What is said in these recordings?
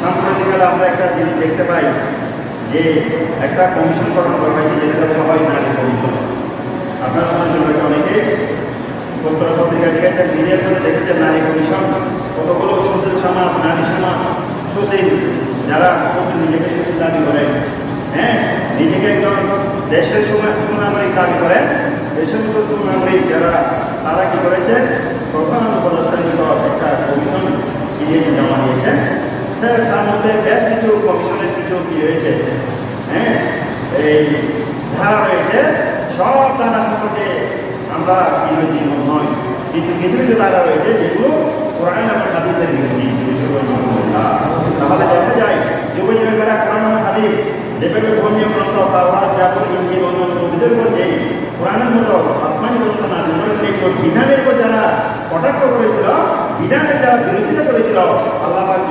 সাম্প্রতিককালে আমরা একটা জিনিস দেখতে পাই যে একটা কমিশন গঠন করা হয়েছে যেটা বলা হয় নারী কমিশন। আপনার জন্য অনেকে। পত্র পত্রিকা দেখেছেন মিডিয়ার করে দেখেছেন নারী কমিশন কতগুলো সুশীল সমাজ, নারী সমাজ, সুশীল, যারা সুশীল, নিজেকে সুশীল দাবি করেন হ্যাঁ নিজেকে একজন দেশের সুনা- সুনাগরিক দাবি করেন দেশের মতো সুনাগরিক যারা, তারা কি করেছে? প্রধান উপদেষ্টা একটা কমিশন দিয়ে জমা দিয়েছেন স্যার, তার মধ্যে বেশ কিছু কমিশনের কিছু কি রয়েছে হ্যাঁ এই ধারা রয়েছে, সব ধারা সম্পর্কে আমরা বিরোধী নয় কিন্তু কিছু কিছু ধারা রয়েছে যেগুলো কোরআন এবং হাদিসের বিরোধী তাহলে দেখা যায় যুব যুবকেরা কোরআন এবং হাদিস, যেভাবে ধর্মীয় গ্রন্থ বা আল্লাহ জাবর ইঞ্জিল অন্যান্য নবীদের উপর যে কোরআনের মতো আসমানি গ্রন্থ না বিধানের উপর যারা কটাক্ষ করেছিল, বিধানের যারা বিরোধিতা করেছিল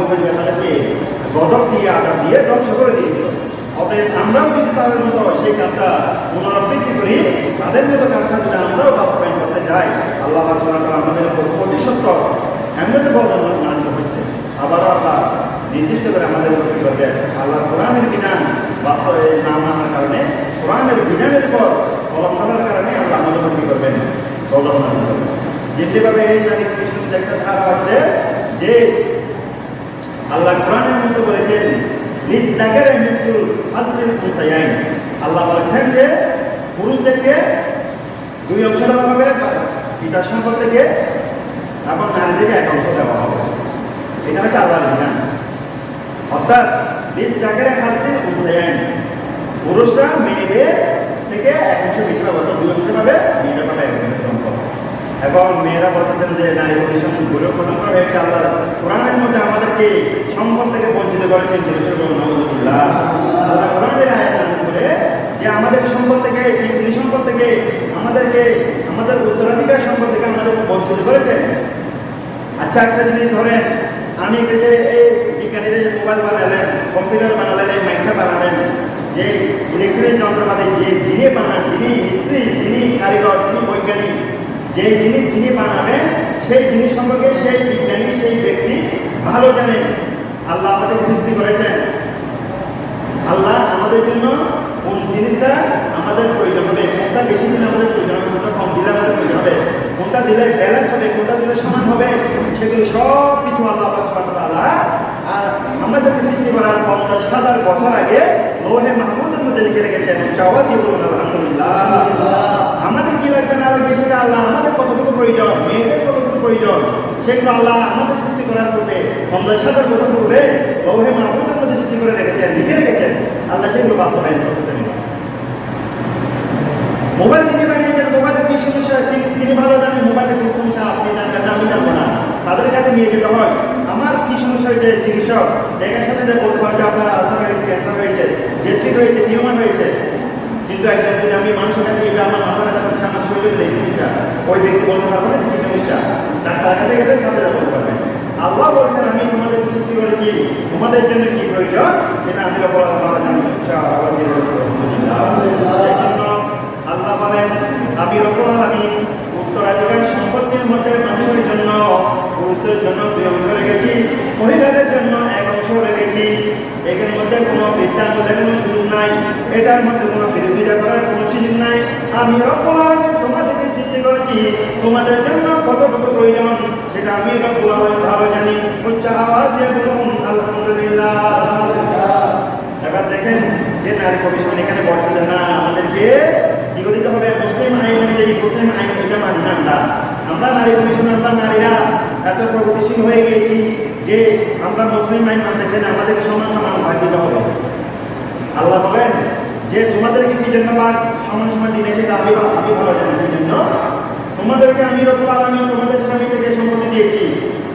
পাক যুব গজব দিয়ে আদাব দিয়ে ধ্বংস করে দিয়েছিল। অতএব আমরাও যদি তাদের মতো সেই কাজটা পুনরাবৃত্তি করি, তাদের মতো কাজটা যদি আমরাও বাস্তবায়ন করতে যাই, আল্লাহ আমাদের উপর অতি সত্য এমনিতে বদল নাজিল হচ্ছে আবারও আল্লাহ নির্দিষ্ট করে আমাদের উপর কি করবে? আল্লাহ কোরআনের বিধান বাস্তবে না মানার কারণে, কোরআনের বিধানের উপর কলম ধরার কারণে আল্লাহ আমাদের উপর কি করবেন? গজব নাজিল করবেন এই নারী কমিশন একটা ধারা আছে যে আল্লাহ কোরআনের মধ্যে বলেছেন, নিজ জায়গায় মিসুল হাজরিল মুসাইয়াইন আল্লাহ বলেছেন যে, পুরুষদেরকে দুই অংশ দেওয়া হবে, পিতার সম্পদ থেকে এবং নারীদেরকে এক অংশ দেওয়া হবে। এটা হচ্ছে আল্লাহ বিধান। অর্থাৎ, নিজ জায়গায় হাজরিল মুসাইয়াইন পুরুষরা মেয়েদের থেকে এক অংশ বেশি পাবে দুই অংশ পাবে, মেয়েরা পাবে এক অংশ সম্পদ এবং মেয়েরা বলতেছেন যে নারী কমিশনগুলো করা হয়েছে আল্লাহ কোরআনের মধ্যে আমাদেরকে সম্পদ থেকে বঞ্চিত করেছেন আল্লাহ কোরআনের করে যে, আমাদের সম্পদ থেকে পৃথিবী সম্পদ থেকে আমাদেরকে, আমাদের উত্তরাধিকার সম্পদ থেকে আমাদের বঞ্চিত করেছেন। আচ্ছা একটা জিনিস ধরেন, আমি যে এই বিজ্ঞানীরা যে মোবাইল বানালেন, কম্পিউটার বানালেন, এই মাইকটা বানালেন, যে ইলেকট্রনিক যন্ত্রপাতি যে যিনি বানান, যিনি মিস্ত্রি, যিনি কারিগর, যিনি বৈজ্ঞানিক যে জিনিস যিনি বানাবেন, সেই জিনিস সম্পর্কে সেই বিজ্ঞানী, সেই ব্যক্তি ভালো জানেন আল্লাহ আমাদের সৃষ্টি করেছেন। আল্লাহ আমাদের জন্য কোন জিনিসটা আমাদের প্রয়োজন হবে, কোনটা বেশি দিলে আমাদের প্রয়োজন হবে, কোনটা কম দিলে আমাদের প্রয়োজন হবে, কোনটা দিলে ব্যালেন্স হবে, কোনটা দিলে সমান হবে, সেগুলো সব কিছু আল্লাহ তালা আর আমাদেরকে সৃষ্টি করার পঞ্চাশ হাজার বছর আগে লোহে মাহমুদের মধ্যে লিখে রেখেছেন, চাওয়া দিয়ে বলুন, আলহামদুলিল্লাহ। আমাদের কি লাগবে না লাগবে সেটা আল্লাহ আমাদের কতটুকু প্রয়োজন? মেয়েদের কতটুকু প্রয়োজন? সেগুলো আল্লাহ আমাদের সৃষ্টি করার পূর্বে পঞ্চাশ হাজার বছর পূর্বে লৌহে মাহমুদের মধ্যে সৃষ্টি করে রেখেছেন, লিখে রেখেছেন। আল্লাহ সেগুলো বাস্তবায়ন করতেছেন। মোবাইল তিনি বানিয়েছেন মোবাইলের কি সমস্যা তিনি ভালো জানেন মোবাইলের কোন সমস্যা আপনি জানবেন না, আমি জানব না। তাদের কাছে নিয়ে যেতে হয়। আমার কি সমস্যা হয়েছে, চিকিৎসক? একের সাথে যে বলতে পারে যে আপনার আলসার হয়েছে ক্যান্সার হয়েছে গ্যাস্ট্রিক হয়েছে নিউমান হয়েছে। কিন্তু যদি আমি মানুষের কাছে গিয়ে আমার মাথা ব্যথা করছে আমার শরীরে এই সমস্যা ওই ব্যক্তি বলতে পারব না কি সমস্যা ডাক্তার কাছে গেলে সাথে বলতে পারবে আল্লাহ বলছেন, আমি তোমাদের সৃষ্টি করেছি। তোমাদের জন্য কি প্রয়োজন? সেটা আমি বলা বলা জানি আল্লাহ বলেন। আমি রকম আমি উত্তরাধিকার সম্পত্তির মধ্যে মানুষের জন্য পুরুষদের জন্য দুই অংশ রেখেছি। মহিলাদের জন্য এক অংশ রেখেছি এর মধ্যে কোনো বৃত্তান্ত দেখানোর সুযোগ নাই, এটার মধ্যে কোনো বিরোধিতা করার কোনো সুযোগ নাই। আমি রকম তোমাদেরকে সৃষ্টি করেছি, তোমাদের জন্য কতটুকু প্রয়োজন, সেটা আমি রকম ভালো জানি। উচ্চ আওয়াজ দিয়ে বলুন, আলহামদুলিল্লাহ। এবার দেখেন, যে নারী কমিশন এখানে যে না, আমাদেরকে কি করতে হবে? মুসলিম আইন অনুযায়ী মুসলিম আইন এটা মানি না আমরা। আমরা নারী কমিশন আমরা নারীরা। এত প্রগতিশীল হয়ে গিয়েছি যে আমরা মুসলিম আইন মানতেছি না, আমাদেরকে সমান সমান ভাগ দিতে হবে। আল্লাহ বলেন যে তোমাদেরকে কি জন্য বা সমান সমান দিনে সেটা আমি আমি ভালো জানি জন্য? তোমাদেরকে আমি রকম আমি তোমাদের স্বামী থেকে সম্পত্তি দিয়েছি।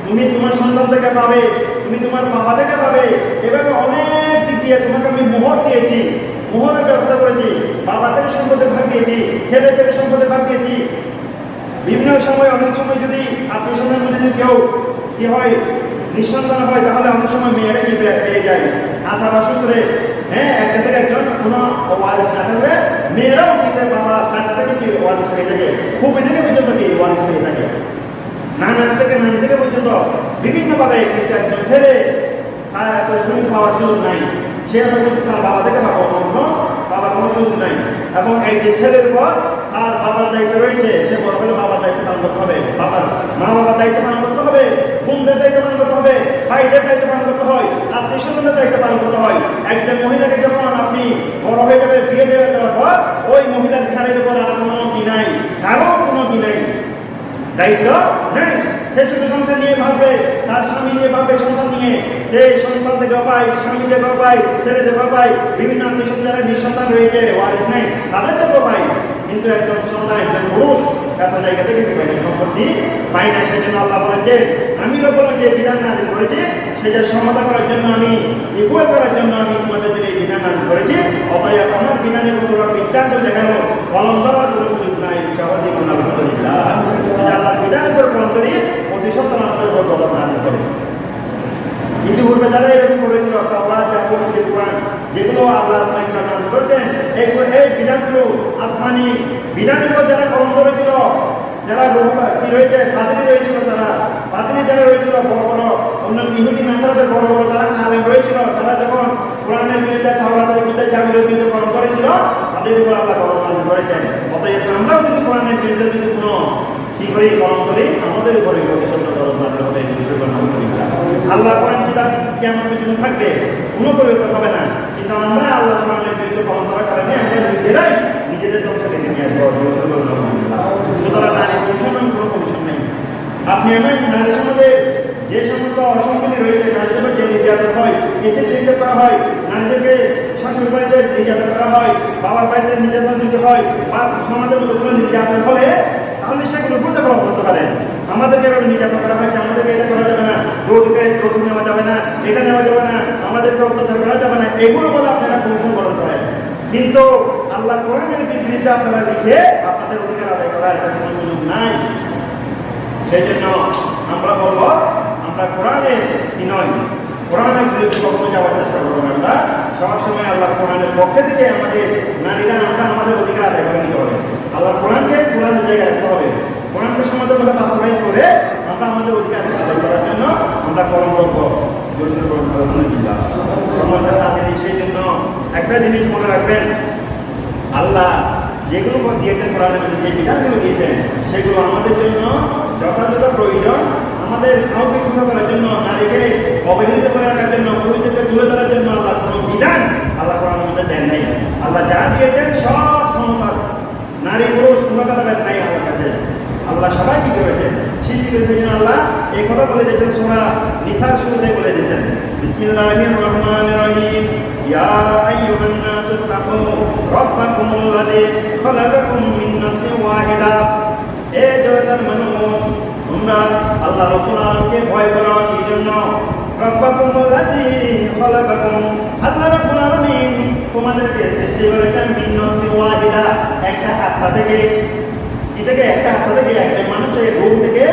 তুমি তোমার সন্তান থেকে পাবে, তুমি তোমার বাবা থেকে পাবে। এভাবে অনেক দিক দিয়ে তোমাকে আমি মোহর দিয়েছি, মোহরের ব্যবস্থা করেছি। বাবা থেকে সম্পদের ভাগ দিয়েছি, ছেলে থেকে সম্পদের ভাগ দিয়েছি। বিভিন্ন সময় অনেক সময় যদি আত্মীয় স্বজনের মধ্যে যদি কেউ কি হয়, নিঃসন্তান হয়, তাহলে অনেক সময় মেয়েরা কি পেয়ে যায়? আশা বা সূত্রে হ্যাঁ একটা থেকে একজন কোনো ওয়ারিস না থাকবে মেয়েরাও কিন্তু বাবা কাছে থেকে কি ওয়ারিস পেয়ে থাকে? খুবই থেকে পর্যন্ত কি ওয়ারিস পেয়ে থাকে? নানার থেকে, নানি থেকে পর্যন্ত বিভিন্নভাবে কিন্তু একজন ছেলে তার এত সুযোগ পাওয়ার সুযোগ নাই। সে তার বাবা থেকে পাবো অন্য বাবার কোনো সুযোগ নাই। এবং এই যে ছেলের উপর তার বাবার দায়িত্ব রয়েছে, সে বড় হলে বাবার দায়িত্ব পালন করতে হবে। বাবার মা বাবার দায়িত্ব পালন করতে হবে, বোনদের দায়িত্ব পালন করতে হবে, ভাইদের দায়িত্ব পালন করতে হয়, আত্মীয় স্বজনের দায়িত্ব পালন করতে হয়। একজন মহিলাকে যখন আপনি বড় হয়ে যাবে, বিয়ে দেওয়া দেওয়ার পর, ওই মহিলার ঘাড়ের উপর আর কোনো কি নাই, কারও কোনো কি নাই। দায়িত্ব নেই। সে শুধু সংসার নিয়ে ভাববে, তার স্বামী নিয়ে ভাববে, সন্তান নিয়ে। যে সন্তান থেকে পায় স্বামী থেকে পায় ছেলে থেকে পায় বিভিন্ন আত্মীয় যারা নিঃসন্তান রয়েছে ওয়ারিস নেই, তাদের থেকে কিন্তু একজন সন্তান, একজন পুরুষ, এত জায়গা থেকে কি পায়নি সম্পত্তি পাই না। সেজন্য আল্লাহ বলেছে আমি ওপর যে বিধান নাজিল করেছি, সেটা সমাধা করার জন্য আমি ইকুয়াল করার জন্য আমি তোমাদের জন্য এই বিধান নাজিল করেছি। অতএব আমার বিধানের মতো বিদ্যান্ত দেখানো কলম কোনো সুযোগ নাই। দিব আলহামদুলিল্লাহ। আল্লাহ বিধান করে কলম করি অতি সত্য আমাদের উপর গজব নাজিল করে। ইতিপূর্বে যারা এরকম করেছিল জাবুর যেগুলো আল্লাহ করেছেন এই বিধানগুলো আসমানি উপর যারা কলম করেছিল, যারা কি রয়েছে পাদ্রী রয়েছিল তারা পাদ্রী যারা রয়েছিল, বড় বড়, অন্য ইহুদি নাসারাদের বড় বড় যারা আলেম রয়েছিল, তারা যখন কোরআনের বিরুদ্ধে, তাওরাতের বিরুদ্ধে জাবুরের বিরুদ্ধে কলম করেছিল, তাদের উপর আল্লাহ কলম করেছেন। অতএব আমরাও যদি কোরআনের বিরুদ্ধে যদি কোনো কি করি, কলম করি, আমাদের উপরে ভবিষ্যৎ কলম নাযিল হবে। আল্লাহ কোরআন কিতাব কেমন পর্যন্ত থাকবে? কোনো পরিবর্তন হবে না। কিন্তু আমরা আল্লাহ কোরআনের বিরুদ্ধে কলম করার কারণে আমরা নিজেরাই নারীদের যে নির্যাতন করা হয় আমাদেরকে করা যাবে না যাবে না এটা নেওয়া যাবে না আমাদেরকে অত্যাচার করা যাবে না। এগুলো বলে আপনারা কমিশন গ্রহণ করেন। কিন্তু আল্লাহ কোরআনের বিরুদ্ধে আপনারা লিখে আপনাদের অধিকার আদায় করার কোনো সুযোগ নাই। সেই জন্য আমরা বলব, আমরা কোরআনে কি নয় কোরআনের বিরুদ্ধে কখনো যাওয়ার চেষ্টা করব না আমরা। সবসময় আল্লাহ কোরআনের পক্ষে থেকে আমাদের নারীরা আমরা আমাদের অধিকার আদায় করে নিতে হবে। আল্লাহ কোরআনকে কোরআনের জায়গায় রাখতে হবে। কোরআনকে সমাজের মধ্যে বাস্তবায়ন করে আমরা আমাদের অধিকার আদায় করার জন্য আমরা কর্ম করব সেই জন্য একটা জিনিস মনে রাখবেন। আল্লাহ যেগুলো দিয়েছেন কোরআনের মধ্যে, যে বিধানগুলো দিয়েছেন, সেগুলো আমাদের জন্য যথাযথ প্রয়োজন। আমাদের কাউকে ছোট করার জন্য, নারীকে অবহেলিত করে রাখার জন্য, পুরুষদেরকে তুলে ধরার জন্য আল্লাহ কোনো বিধান আল্লাহ কোরআনের মধ্যে দেন নাই। আল্লাহ যা দিয়েছেন সব সমপাত নারী পুরুষ কোনো কথা নাই আমার কাছে। আল্লাহ সবাই কি করেছেন? যেন আল্লাহ এই কথা বলে দিয়েছেন সোনা, নিসার শুরুতে বলে দিয়েছেন। বিসমিল্লাহির রহমানির রহিম। ইয়া আইয়ুহান নাসু তাকু রাব্বাকুমুল্লাযী খালাকাকুম মিন নাফসিন ওয়াহিদা। এ জগতের মানুষ, তোমরা আল্লাহ রাব্বুল আলামিনকে ভয় করো কি জন্য রাব্বাকুমুল্লাযী খালাকাকুম। আল্লাহ রাব্বুল আলামিন তোমাদেরকে সৃষ্টি করেছেন মিন নাফসিন ওয়াহিদা। একটা আত্মা থেকে। কি থেকে একটা আত্মা থেকে একজন মানুষের রূপ থেকে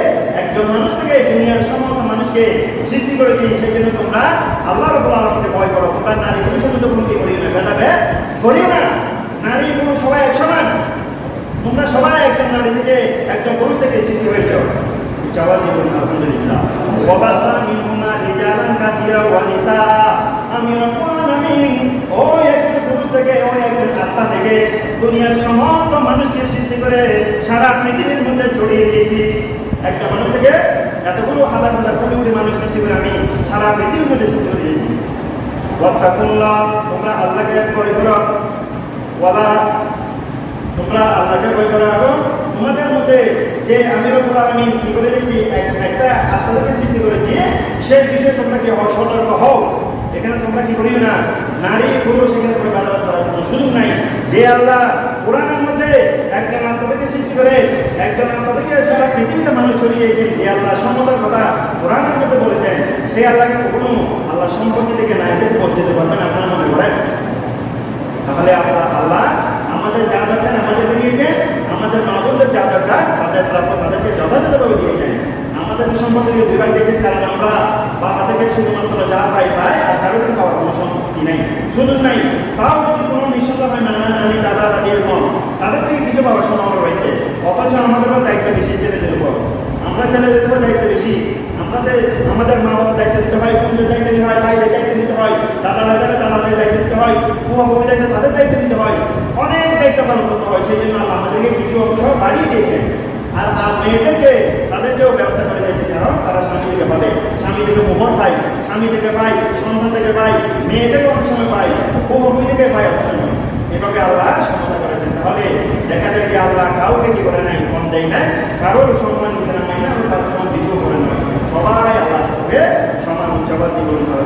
একজন মানুষ থেকে দুনিয়ার সমস্ত মানুষকে সৃষ্টি করেছি সেই জন্য তোমরা আল্লাহ রবুল আলমকে ভয় করো। তোমরা নারী পুরুষের মধ্যে কোনো কি করিও না, ভেদাভেদ করিও না। নারী পুরুষ সবাই এক সমান তোমরা সবাই একজন নারী থেকে একজন পুরুষ থেকে সৃষ্টি হয়েছ। চাওয়া জীবন আলহামদুলিল্লাহ। ওয়াবাসা মিনহুমা রিজালান কাসীরা ওয়া আমি একজন পুরুষ থেকে ওই একজন আত্মা থেকে দুনিয়ার সমস্ত মানুষকে সৃষ্টি করে সারা পৃথিবীর মধ্যে ছড়িয়ে দিয়েছি। একটা মানুষ থেকে এতগুলো হাজার হাজার কোটি কোটি মানুষ সৃষ্টি করে আমি সারা পৃথিবীর মধ্যে সৃষ্টি করে দিয়েছি। ওয়াত্তাকুল্লাহ, তোমরা আল্লাহকে ভয় করো। ওয়ালা, তোমরা আল্লাহকে ভয় করো। এবং তোমাদের মধ্যে যে আমি আলামিন কি করে দিয়েছি? একটা আত্মাকে সৃষ্টি করেছি সেই বিষয়ে তোমরা কি অসতর্ক সতর্ক হও। এখানে তোমরা কি করিও না? নারী, পুরুষ এখানে কোনো করার কোনো সুযোগ নাই। যে আল্লাহ কোরআনের মধ্যে একজন আত্মা থেকে সৃষ্টি করে, একজন আত্মা থেকে সারা পৃথিবীতে মানুষ ছড়িয়েছেন, যে আল্লাহ সম্মতার কথা কোরআনের মধ্যে বলেছেন সেই আল্লাহকে কখনো আল্লাহ সম্পত্তি থেকে নারীদের বঞ্চিত পারবে আপনারা কি নাই শুধু নাই। তাও যদি কোনো নিষেধ হয়, না নানি দাদা, দাদির মন। তাদের থেকে কিছু পাওয়ার সম্ভাবনা রয়েছে। অথচ আমাদেরও দায়িত্ব বেশি ছেলেদের উপর। আমরা ছেলেদের উপর দায়িত্ব বেশি। আমাদের আমাদের মা বাবার দায়িত্ব দিতে হয় বন্ধুদের দায়িত্ব দিতে হয়, ভাইদের দায়িত্ব দিতে হয় দাদা দাদা দাদাদের দায়িত্ব দিতে হয় ফুয়া ফুবি দায়িত্ব তাদের দায়িত্ব দিতে হয়। অনেক দায়িত্ব পালন করতে হয়, সেই জন্য আমাদেরকে কিছু অংশ বাড়িয়ে দিয়েছেন। আর মেয়েদেরকে, তাদেরকেও ব্যবস্থা করে স্বামী থেকে পাই, সন্তান থেকে পাই, মেয়ে থেকে অনেক সময় পাই কর্মী থেকে পাই অনেক সময়। এভাবে আল্লাহ সমতা করেছেন। তাহলে দেখা যায় যে আল্লাহ কাউকে কি করে নাই, কম দেয় না কারোর সম্মান দিতে না না তার সমান কিছু করে নয় সবাই আল্লাহ সমান উচ্চাবাদ জীবন করার